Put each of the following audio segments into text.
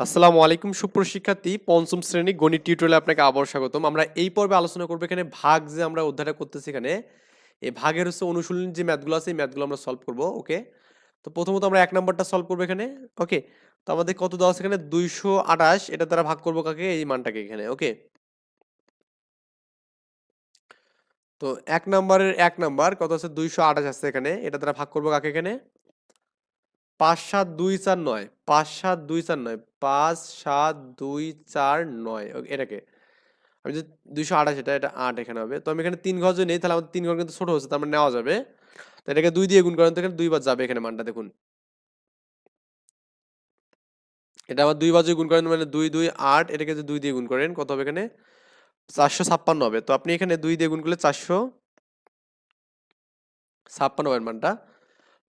আসসালামু আলাইকুম সুপ্রশিক্ষার্থী পঞ্চম শ্রেণি গণিত টিউটোরিয়ালে আপনাকে আবার স্বাগতম। আমরা এই পর্বে আলোচনা করব এখানে ভাগ যে আমরা অধ্যায়টা করতেছি এখানে। এই ভাগের হচ্ছে অনুশীলন যে ম্যাথগুলো আছে, এই ম্যাথগুলো আমরা সলভ করব, ওকে? তো প্রথমত আমরা এক নম্বরটা সলভ করব এখানে, ওকে? তো আমাদের কত দেওয়া আছে এখানে? দুইশো আঠাশ। এটা দ্বারা ভাগ করব কাকে? এই মানটাকে এখানে, ওকে? তো এক নাম্বারের এক নাম্বার, কত আছে? দুইশো আঠাশ আছে এখানে। এটা দ্বারা ভাগ করব কাকে এখানে? পাঁচ সাত দুই চার নয়, পাঁচ সাত দুই চার নয়, পাঁচ সাত দুই চার নয়। এটাকে। আমি যে দুইশো আঠাশ এটা এটা আট এখানে হবে। তো আমি এখানে তিন ঘর যদি নেই, তাহলে আমাদের তিন ঘর কিন্তু ছোট হচ্ছে, তার মানে নেওয়া যাবে। তো এটাকে দুই দিয়ে গুণ করেন, তো এখানে দুইবার যাবে এখানে মানটা, দেখুন। এটা আবার দুই বাজে গুণ করেন মানে দুই দুই, আট, এটাকে যদি দুই দিয়ে গুণ করেন, কত হবে এখানে? চারশো ছাপ্পান্ন হবে। তো আপনি এখানে দুই দিয়ে গুণ করলে চারশো ছাপ্পান্ন হবে মানটা।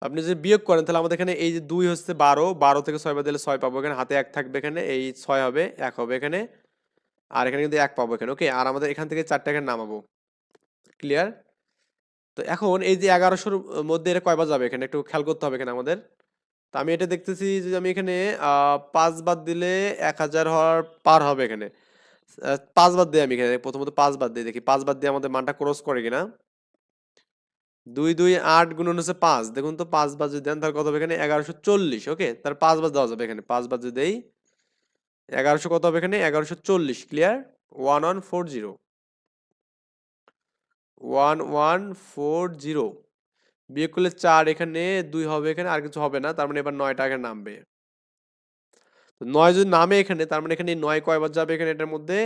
আপনি যদি বিয়োগ করেন, তাহলে আমাদের এখানে এই যে দুই হচ্ছে বারো বারো থেকে ছয় বাদ দিলে ছয় পাবো। এখানে হাতে এক থাকবে এখানে, এই ছয় হবে, এক হবে এখানে, আর এখানে কিন্তু এক পাবো এখানে। ওকে আর আমাদের এখান থেকে চারটা এখানে নামাবো। ক্লিয়ার তো এখন এই যে এগারোশোর মধ্যে এটা কয়বার যাবে এখানে? একটু খেয়াল করতে হবে এখানে আমাদের। তো আমি এটা দেখতেছি যে আমি এখানে পাঁচ বাদ দিলে এক হাজার হওয়ার পার হবে এখানে। পাঁচ বাদ দিই আমি এখানে, প্রথমত পাঁচ বাদ দিয়ে দেখি পাঁচ বাদ দিয়ে আমাদের মানটা ক্রস করে কিনা। দুই দুই, আট গুণন হচ্ছে পাঁচ। দেখুন তো, পাঁচ যদি দেন তার কত হবে এখানে? এগারোশো চল্লিশ, ওকে? তার পাঁচ বাদ দেওয়া যাবে এখানে। পাঁচ যদি দেই, এগারোশো কত হবে এখানে? এগারোশো চল্লিশ clear one one four zero one one four zero বিয়ে করলে চার এখানে, দুই হবে এখানে, আর কিছু হবে না, তার মানে এবার নয়টা এখানে নামবে। তো নয় যদি নামে এখানে, তার মানে এখানে নয় কয়বার যাবে এখানে এটার মধ্যে?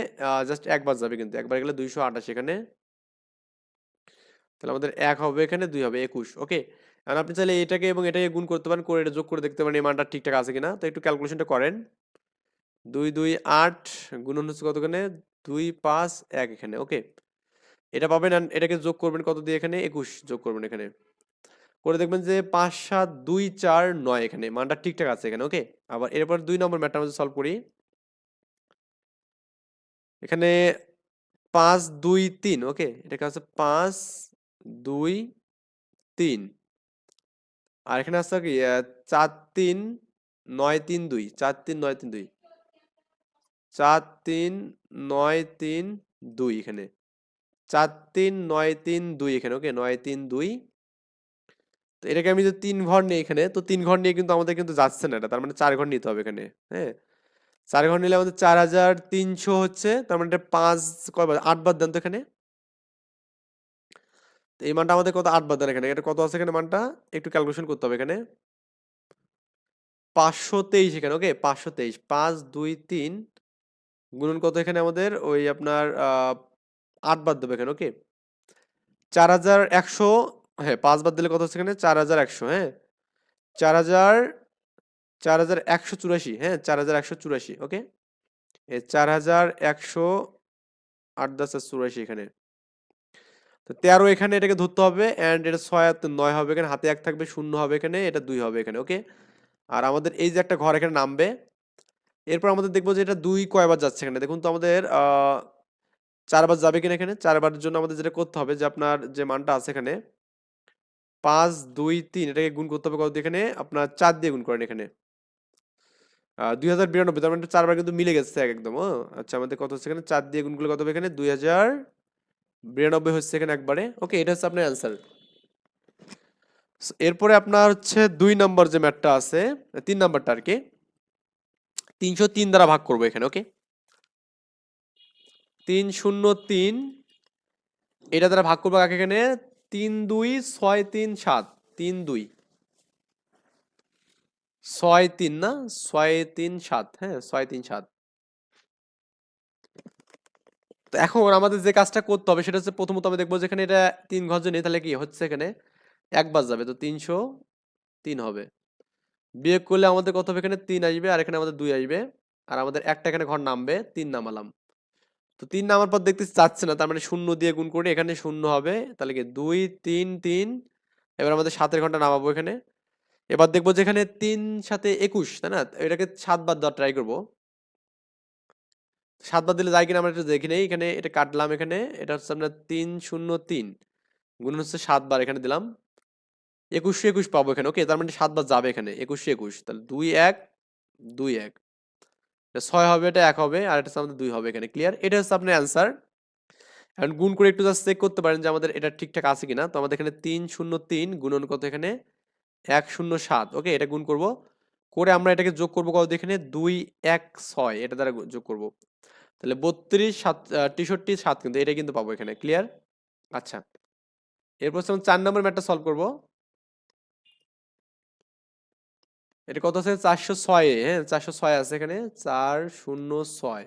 জাস্ট একবার যাবে কিন্তু। একবার গেলে দুইশো আঠাশ এখানে। তাহলে আমাদের এক হবে, এখানে দুই হবে, একুশ ওকে এখন আপনি চাইলে এটাকে এবং এটাকে গুণ করতে পারেন, করে এটা যোগ করে দেখতে পারেন এই মানটা ঠিকঠাক আছে কিনা। তো একটু ক্যালকুলেশনটা করেন। দুই দুই, আট গুণন হচ্ছে কতখানে দুই, পাঁচ, এক এখানে ওকে এটা পাবেন এটাকে যোগ করবেন কত দিয়ে এখানে? একুশ, যোগ করবেন এখানে। করে দেখবেন যে পাঁচ, সাত, দুই, চার, নয় এখানে, মানটা ঠিকঠাক আছে এখানে ওকে আবার এরপর দুই নম্বর ম্যাটটা আমাদের সলভ করি। এখানে পাঁচ, দুই, তিন ওকে এটাকে আছে পাঁচ দুই, তিন। আর এখানে আছে কি চার, তিন, নয়, তিন, দুই। চার, তিন, নয়, তিন, দুই। চার, তিন, নয়, তিন, দুই এখানে। চার, তিন, নয়, তিন, দুই এখানে ওকে নয়, তিন, দুই। তো এটাকে আমি যদি তিন ঘর নিই এখানে, তো তিন ঘর নিয়ে কিন্তু আমাদের কিন্তু যাচ্ছে না এটা। তার মানে চার ঘর নিতে হবে এখানে হ্যাঁ? চার ঘর নিলে আমাদের চার হাজার তিনশো হচ্ছে, তার মানে এটা পাঁচ কয়বার আট বার দেন তো এখানে। এই মানটা আমাদের কত আট বাদ দেন এখানে। এটা কত আছে এখানে মানটা? একটু ক্যালকুলেশন করতে হবে এখানে। পাঁচশো তেইশ এখানে ওকে পাঁচশো তেইশ। পাঁচ, দুই, তিন গুণন কত এখানে আমাদের? ওই আপনার আট বাদ দেবে এখানে ওকে চার হাজার একশো হ্যাঁ পাঁচ বাদ দিলে কত হচ্ছে এখানে? চার হাজার একশো হ্যাঁ? চার হাজার চার হাজার একশো চুরাশি হ্যাঁ? চার হাজার একশো চুরাশি ওকে চার হাজার একশো আট দশ চুরাশি এখানে। তো তেরো এখানে এটাকে ধরতে হবে অ্যান্ড এটা ছয় আর নয় হবে এখানে, হাতে এক থাকবে, শূন্য হবে এখানে, এটা দুই হবে এখানে ওকে আর আমাদের এই যে একটা ঘর এখানে নামবে, এরপর আমাদের দেখব যে এটা দুই কয়বার যাচ্ছে এখানে। দেখুন তো আমাদের চারবার যাবে কিনা এখানে? চারবারের জন্য আমাদের যেটা করতে হবে যে আপনার যে মানটা আছে এখানে, পাঁচ, দুই, তিন, এটাকে গুণ করতে হবে কত এখানে? আপনার চার দিয়ে গুণ করেন এখানে। দুই হাজার বিরানব্বই, তার মানে চারবার কিন্তু মিলে গেছে এক একদম আচ্ছা আমাদের কত হচ্ছে এখানে? চার দিয়ে গুণ করলে কত হবে এখানে? দুই হাজার বিরানব্বই হচ্ছে এখানে একবারে। ওকে এটা হচ্ছে আপনার অ্যান্সার এরপরে আপনার হচ্ছে দুই নম্বর যে ম্যাটটা আছে, তিন নম্বরটা আর কি। তিনশো তিন দ্বারা ভাগ করব এখানে ওকে তিন শূন্য তিন, এটা দ্বারা ভাগ করব কাকে এখানে? তিন দুই ছয় তিন সাত, তিন দুই। ছয় তিন না? ছয় তিন সাত হ্যাঁ ছয় তিন সাত। তো এখন আমাদের যে কাজটা করতে হবে, সেটা হচ্ছে প্রথমত আমি দেখব যেখানে এটা তিন ঘর যে নেই, তাহলে কি হচ্ছে এখানে? একবার যাবে, তো তিনশো তিন হবে। বিয়োগ করলে আমাদের কত হবে? এখানে তিন আসবে আর এখানে আমাদের দুই আসবে। আর আমাদের একটা এখানে ঘর নামবে, তিন নামালাম। তো তিন নামার পর দেখতে যাচ্ছে না, তার মানে শূন্য দিয়ে গুণ করে এখানে শূন্য হবে। তাহলে কি দুই, তিন তিন, এবার আমাদের সাতের ঘণ্টা নামাবো এখানে। এবার দেখব যে এখানে তিন সাথে একুশ, তাই না? এটাকে সাতবার দেওয়ার ট্রাই করব। সাতবার দিলে যায় কিনা আমরা একটু দেখি নেই। এখানে এটা কাটলাম এখানে, এটা হচ্ছে আপনার তিন শূন্য তিন, গুণ হচ্ছে সাতবার এখানে দিলাম। একুশশো একুশ পাবো এখানে, ওকে, তার মানে সাতবার যাবে এখানে, একুশশো একুশ, তাহলে দুই এক দুই এক। এটা ছয় হবে, এটা এক হবে, আর এটা হচ্ছে আমাদের দুই হবে এখানে ক্লিয়ার এটা হচ্ছে আপনার অ্যান্সার এখন গুণ করে একটু জাস্ট চেক করতে পারেন যে আমাদের এটা ঠিকঠাক আছে কিনা। তো আমাদের এখানে তিন শূন্য তিন, গুণন কত এখানে? এক শূন্য সাত, ওকে, এটা গুণ করব। করে আমরা এটাকে যোগ করব কত এখানে? দুই এক ছয়, এটা দ্বারা যোগ করব। তাহলে বত্রিশ, সাত তেষট্টি, সাত কিন্তু এটা কিন্তু পাবো এখানে ক্লিয়ার আচ্ছা এরপর হচ্ছে চার নম্বর ম্যাটটা সলভ করব। এটা কত আছে? চারশো ছয় হ্যাঁ চারশো ছয় আছে এখানে, চার শূন্য ছয়।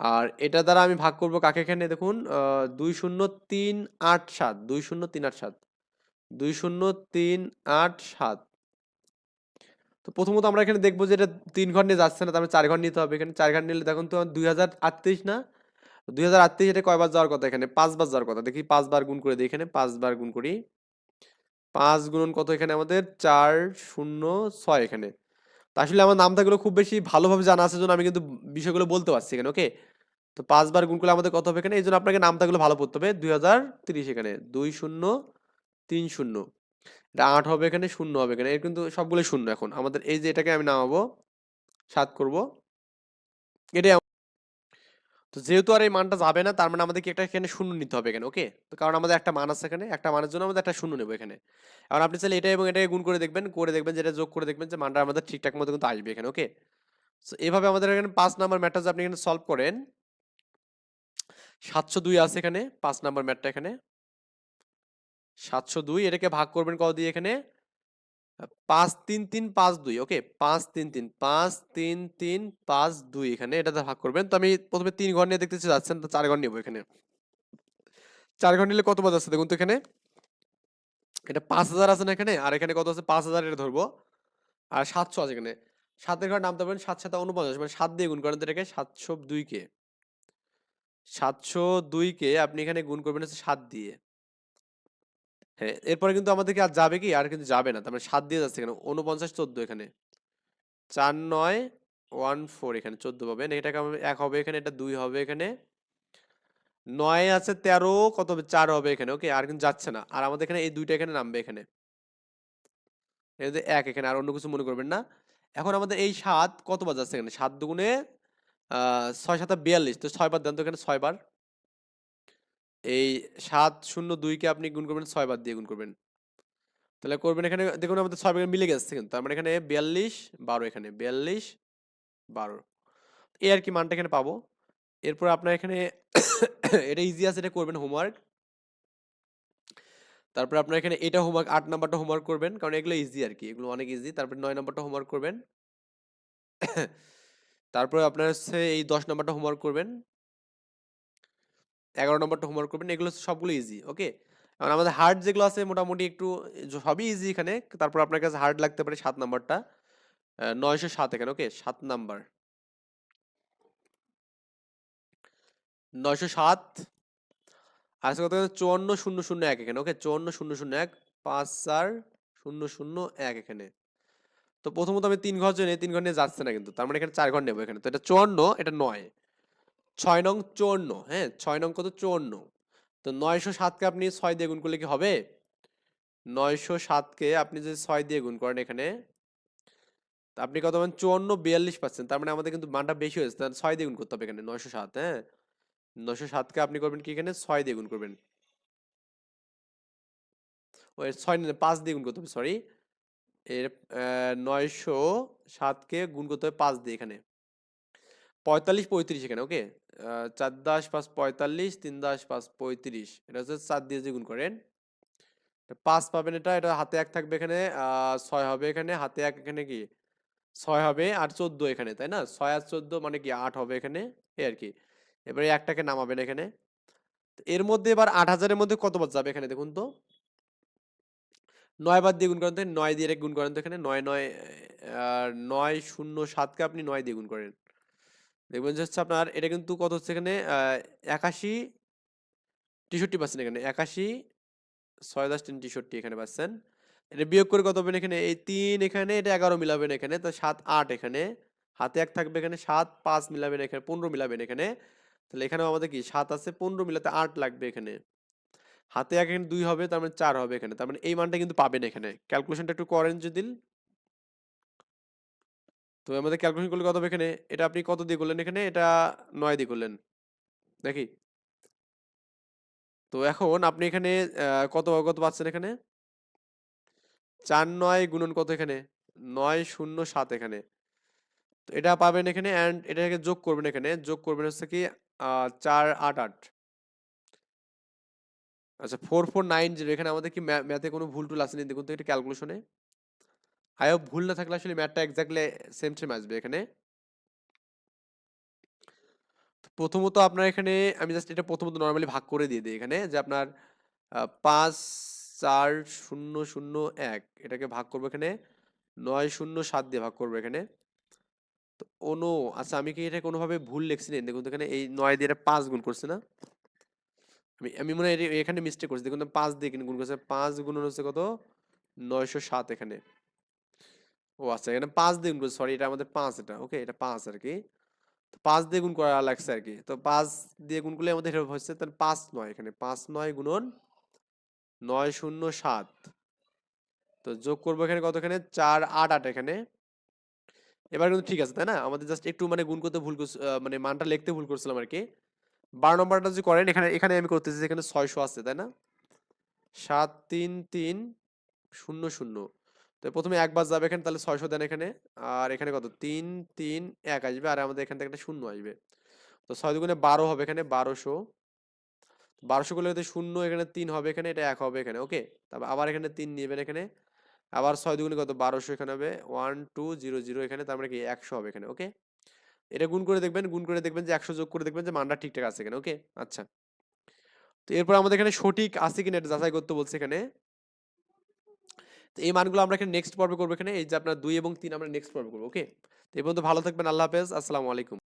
আর এটা দ্বারা আমি ভাগ করব কাকে এখানে? দেখুন দুই শূন্য তিন আট সাত, দুই শূন্য তিন আট সাত, দুই শূন্য তিন আট সাত। তো প্রথমত আমরা এখানে দেখব যে এটা তিন ঘর নিয়ে যাচ্ছে না, তারপরে চার ঘর নিতে হবে। এখানে চার ঘর নিলে দেখুন তো দুই হাজার আটত্রিশ না? দুই হাজার আটত্রিশ এটা কয়বার যাওয়ার কথা এখানে? পাঁচবার যাওয়ার কথা। দেখি পাঁচবার গুণ করে দিই এখানে, পাঁচবার গুণ করি। পাঁচ গুণন কত এখানে আমাদের? চার শূন্য ছয় এখানে। তা আসলে আমার নামটাগুলো খুব বেশি ভালোভাবে জানা আছে জন্য আমি কিন্তু বিষয়গুলো বলতে পারছি এখানে, ওকে? তো পাঁচবার গুণ করলে আমাদের কত হবে এখানে? এই জন্য আপনাকে নামটাগুলো ভালো পড়তে হবে। দুই হাজার তিরিশ এখানে। দুই শূন্য, তিন শূন্য। আট হবে, এখানে শূন্য হবে, এখানে এর কিন্তু সবগুলো শূন্য এখন। আমাদের এই যে এটাকে আমি নামাবো, সাত করব। এটাই তো যেহেতু আর এই মানটা যাবে না, তার মানে আমাদেরকে একটা এখানে শূন্য নিতে হবে এখানে ওকে তো কারণ আমাদের একটা মান আছে এখানে, একটা মানের জন্য আমাদের একটা শূন্য নেব এখানে। এখন আপনি চাইলে এটা এবং এটাকে গুণ করে দেখবেন করে দেখবেন, যেটা যোগ করে দেখবেন যে মানটা আমাদের ঠিকঠাক মতো কিন্তু আসবে এখানে ওকে তো এভাবে আমাদের এখানে পাঁচ নাম্বার ম্যাটটা যে আপনি এখানে সলভ করেন, সাতশো দুই আছে এখানে, পাঁচ নাম্বার ম্যাটটা এখানে। সাতশো দুই, এটাকে ভাগ করবেন কত দিয়ে এখানে? পাঁচ তিন তিন পাঁচ দুই, ওকে, পাঁচ তিন তিন, পাঁচ তিন তিন পাঁচ দুই এখানে, এটাতে ভাগ করবেন। তো আমি প্রথমে তিন ঘর নিয়ে দেখতেছি যাচ্ছেন তো চার ঘর নেব এখানে। চার ঘর নিলে কত বাজাচ্ছে দেখুন তো এখানে? এটা পাঁচ হাজার আছে না এখানে? আর এখানে কত আছে? পাঁচ হাজার এটা ধরবো। আর সাতশো আছে এখানে। সাতের ঘর নামতে পারবেন সাত সাথে উনপঞ্চাশ মানে সাত দিয়ে গুণ করেন এটাকে সাতশো দুইকে। সাতশো দুইকে আপনি এখানে গুণ করবেন হচ্ছে সাত দিয়ে। হ্যাঁ এরপরে কিন্তু আমাদেরকে আর যাবে কি? আর কিন্তু যাবে না। তার মানে সাত দিয়ে যাচ্ছে এখানে। উনপঞ্চাশ চোদ্দ এখানে। চার, নয়, ওয়ান, ফোর এখানে। চোদ্দ পাবেন এটাকে এক হবে এখানে, এটা দুই হবে এখানে। নয় আছে তেরো, কত হবে? চার হবে এখানে। ওকে? আর কিন্তু যাচ্ছে না। আর আমাদের এখানে এই দুইটা এখানে নামবে এখানে। এক এখানে, আর অন্য কিছু মনে করবেন না। এখন আমাদের এই সাত কতবার যাচ্ছে এখানে? সাত দুগুণে ছয় সাত বিয়াল্লিশ। তো ছয় বার দেন তো এখানে ছয় বার এই সাত শূন্য দুইকে আপনি গুণ করবেন, ছয় বার দিয়ে গুণ করবেন। তাহলে করবেন এখানে, দেখুন আমাদের ছয় বার মিলে গেছে কিন্তু, তার মানে এখানে বিয়াল্লিশ, বারো এখানে, বিয়াল্লিশ, বারো। এই আর কি মানটা এখানে পাবো। এরপর আপনার এখানে এটা ইজি আছে, এটা করবেন হোমওয়ার্ক তারপর আপনার এখানে এটা হোমওয়ার্ক আট নাম্বারটা হোমওয়ার্ক করবেন, কারণ এগুলো ইজি আর কি, এগুলো অনেক ইজি তারপর নয় নাম্বারটা হোমওয়ার্ক করবেন। তারপরে আপনার হচ্ছে এই দশ নাম্বারটা হোমওয়ার্ক করবেন। এগারো নম্বরটা হোমওয়ার্ক করবেন, এগুলো সবগুলো ইজি ওকে কারণ আমাদের হার্ড যেগুলো আছে মোটামুটি একটু সবই ইজি এখানে, তারপর আপনার কাছে হার্ড লাগতে পারে সাত নাম্বারটা নয়শো সাত এখানে ওকে সাত নাম্বার। নয়শো সাত আজকে কত চুয়ান্ন শূন্য শূন্য এক এখানে ওকে চুয়ান্ন শূন্য শূন্য এক, পাঁচ চার শূন্য শূন্য এক এখানে। তো প্রথমত আমি তিন ঘর জন্য তিন ঘর নিয়ে যাচ্ছে না কিন্তু, তার মানে এখানে চার ঘর নেব এখানে, তো এটা চুয়ান্ন, এটা নয়। ছয় নং চুয়ান্ন হ্যাঁ? ছয় নং কত? চুয়ান্ন। তো নয়শো সাতকে আপনি ছয় দিয়ে গুণ করলে কি হবে? নয়শো সাতকে আপনি যদি ছয় দিয়ে গুণ করেন এখানে আপনি কত পাবেন? চুয়ান্ন, বিয়াল্লিশ পাচ্ছেন। তার মানে আমাদের কিন্তু মানটা বেশি হয়েছে। তাহলে ছয় দিয়ে গুণ করতে হবে এখানে নয়শো সাত হ্যাঁ? নয়শো সাতকে আপনি করবেন কি এখানে? ছয় দিয়ে গুণ করবেন। ওই ছয় পাঁচ দিয়ে গুণ করতে হবে সরি এর নয়শো সাতকে গুণ করতে হবে পাঁচ দিয়ে এখানে। পঁয়তাল্লিশ পঁয়ত্রিশ এখানে ওকে চার দাস পাঁচ পঁয়তাল্লিশ, তিন দাস পাঁচ পঁয়ত্রিশ। এটা হচ্ছে চার দিয়ে যে গুণ করেন পাঁচ পাবেন এটা এটা হাতে এক থাকবে এখানে ছয় হবে এখানে, হাতে এক এখানে কি? ছয় হবে আর চোদ্দ এখানে, তাই না? ছয় আর চোদ্দ মানে কি? আট হবে এখানে, এই আর কি। এবারে একটাকে নামাবেন এখানে। এর মধ্যে এবার আট হাজারের মধ্যে কতবার যাবে এখানে দেখুন তো? নয় বার দিয়ে গুণ করেন তো, নয় দিয়ে গুণ করেন তো এখানে, নয় নয় নয় শূন্য সাতকে আপনি নয় দিয়ে গুণ করেন। দেখবেন যে হচ্ছে আপনার এটা কিন্তু কত হচ্ছে এখানে একাশি তেষট্টি পাচ্ছেন এখানে, একাশি ছয় দশ তিন তেষট্টি এখানে পাচ্ছেন। এটা বিয়োগ করে কত পাবেন এখানে? এই তিন এখানে, এটা এগারো মিলাবেন এখানে, তো সাত আট এখানে। হাতে এক থাকবে এখানে, সাত পাঁচ মিলাবেন এখানে, পনেরো মিলাবেন এখানে। তাহলে এখানেও আমাদের কি? সাত আছে, পনেরো মিলাতে আট লাগবে এখানে। হাতে এক এখানে দুই হবে, তার মানে চার হবে এখানে। তার মানে এই মানটা কিন্তু পাবেন এখানে। ক্যালকুলেশনটা একটু করেন যদি। তো আমাদের ক্যালকুলেশন করলে কত এখানে? এটা আপনি কত দিয়ে করলেন এখানে? এটা নয় দিয়ে করলেন। নাকি তো এখন আপনি এখানে কত কত পাচ্ছেন এখানে? চার নয় গুণন কত এখানে? নয় শূন্য সাত এখানে। তো এটা পাবেন এখানে অ্যান্ড এটাকে যোগ করবেন এখানে। যোগ করবেন হচ্ছে কি চার আট আট। আচ্ছা ফোর ফোর নাইন জিরো এখানে আমাদের কি ম্যাথে কোনো ভুল টুল আসেনি? দেখুন তো এটা ক্যালকুলেশনে আই হোপ ভুল না থাকলে আসলে ম্যাথটা এক্স্যাক্টলি সেম সেম আসবে এখানে। প্রথমত আপনার এখানে আমি জাস্ট এটা প্রথমত নর্মালি ভাগ করে দিয়ে দিই এখানে যে আপনার পাঁচ, চার, শূন্য শূন্য, এক, এটাকে ভাগ করব এখানে। নয়, শূন্য, সাত দিয়ে ভাগ করব এখানে। তো অনু আচ্ছা আমি কি এটা কোনোভাবে ভুল লিখছি না দেখুন এখানে এই নয় দিয়ে এটা পাঁচ গুণ করছে না? আমি আমি মনে হয় এখানে মিস্টেক করছি। দেখুন পাঁচ দিয়ে গুণ করছে। পাঁচ গুণ হচ্ছে কত? নয়শো সাত এখানে। ও আচ্ছা এখানে পাঁচ দিয়ে গুণ সরি এটা আমাদের পাঁচ এটা ওকে এটা পাঁচ আর কি তো পাঁচ দিয়ে গুণ করা লাগছে আর কি তো পাঁচ দিয়ে গুণ করলে আমাদের হচ্ছে, তাহলে পাঁচ নয় এখানে, পাঁচ নয় গুণন নয় শূন্য সাত। তো যোগ করব এখানে কত এখানে চার আট আট এখানে। এবার কিন্তু ঠিক আছে, তাই না? আমাদের জাস্ট একটু মানে গুণ করতে ভুল মানে মানটা লিখতে ভুল করছিলাম আর কি বারো নম্বরটা যদি করেন, এখানে এখানে আমি করতেছি এখানে ছয়শো আছে, তাই না? সাত তিন তিন শূন্য শূন্য। তো প্রথমে একবার যাবে এখানে, তাহলে ছয়শো দেন এখানে। আর এখানে কত? তিন তিন, এক আসবে। আর আমাদের এখান থেকে একটা শূন্য আসবে। তো ছয় দুগুণে বারো হবে এখানে, বারোশো। বারোশো করলে শূন্য, এখানে তিন হবে, এখানে এটা এক হবে এখানে, ওকে? তারপর আবার এখানে তিন নেবেন এখানে। আবার ছয় দুগুণে কত? বারোশো এখানে হবে। ওয়ান, টু, জিরো জিরো এখানে, তার মানে কি? একশো হবে এখানে, ওকে? এটা গুণ করে দেখবেন, গুণ করে দেখবেন যে একশো যোগ করে দেখবেন যে মানটা ঠিকঠাক আছে এখানে, ওকে? আচ্ছা। তো এরপর আমাদের এখানে সঠিক আছে কিনা এটা যাচাই করতে বলছে এখানে। তো এই মানগুলো আমরা এখানে নেক্সট পর্বে করব এখানে। এই যে আপনার দুই এবং তিন আমরা নেক্সট পর্বে করব ওকে তো এই পর্যন্ত ভালো থাকবেন, আল্লাহ হাফেজ, আসসালামু আলাইকুম।